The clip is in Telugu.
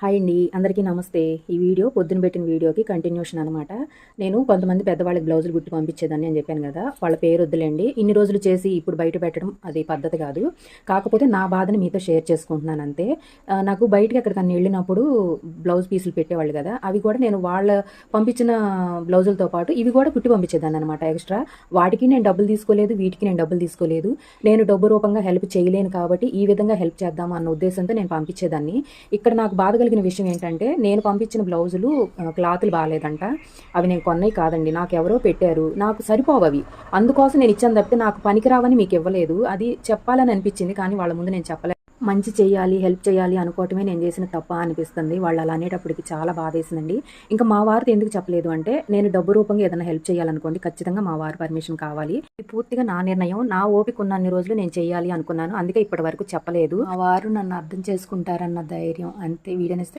హాయ్ అండి అందరికీ నమస్తే. ఈ వీడియో పొద్దున పెట్టిన వీడియోకి కంటిన్యూషన్ అనమాట నేను కొంతమంది పెద్దవాళ్ళకి బ్లౌజులు గుట్టి పంపించేదాన్ని అని చెప్పాను కదా వాళ్ళ పేరు వద్దులేండి. ఇన్ని రోజులు చేసి ఇప్పుడు బయట పెట్టడం అది పద్ధతి కాదు. కాకపోతే నా బాధని మీతో షేర్ చేసుకుంటున్నాను అంతే. నాకు బయటకి ఎక్కడికన్నా వెళ్ళినప్పుడు బ్లౌజ్ పీసులు పెట్టేవాళ్ళు కదా అవి కూడా నేను వాళ్ళ పంపించిన బ్లౌజులతో పాటు ఇవి కూడా కుట్టి పంపించేదాన్ని అనమాట ఎక్స్ట్రా. వాటికి నేను డబ్బులు తీసుకోలేదు వీటికి నేను డబ్బులు తీసుకోలేదు. నేను డబ్బు రూపంగా హెల్ప్ చేయలేను కాబట్టి ఈ విధంగా హెల్ప్ చేద్దాం అన్న ఉద్దేశంతో నేను పంపించేదాన్ని. ఇక్కడ నాకు బాధగా చెప్పగలిగిన విషయం ఏంటంటే నేను పంపించిన బ్లౌజులు ఆ, క్లాతులు బాగాలేదంట అవి నేను కొన్నవి కాదండి. నాకు ఎవరో పెట్టారు. నాకు సరిపోవు అవి. అందుకోసం నేను ఇచ్చాను తప్పితే నాకు పనికిరావని మీకు ఇవ్వలేదు. అది చెప్పాలని అనిపించింది కానీ వాళ్ళ ముందు నేను చెప్పలేదు మంచి చేయాలి హెల్ప్ చేయాలి అనుకోవటమే నేను చేసిన తప్ప అనిపిస్తుంది. వాళ్ళు అలా అనేటప్పటికి చాలా బాధేసిందండి. ఇంకా మా వారితో ఎందుకు చెప్పలేదు అంటే నేను డబ్బు రూపంగా ఏదైనా హెల్ప్ చేయాలనుకోండి ఖచ్చితంగా మా వారి పర్మిషన్ కావాలి. ఇది పూర్తిగా నా నిర్ణయం. నా ఓపిక ఉన్న అన్ని రోజులు నేను చేయాలి అనుకున్నాను. అందుకే ఇప్పటి వరకు చెప్పలేదు. మా వారు నన్ను అర్థం చేసుకుంటారన్న ధైర్యం అంతే వీడనిస్తే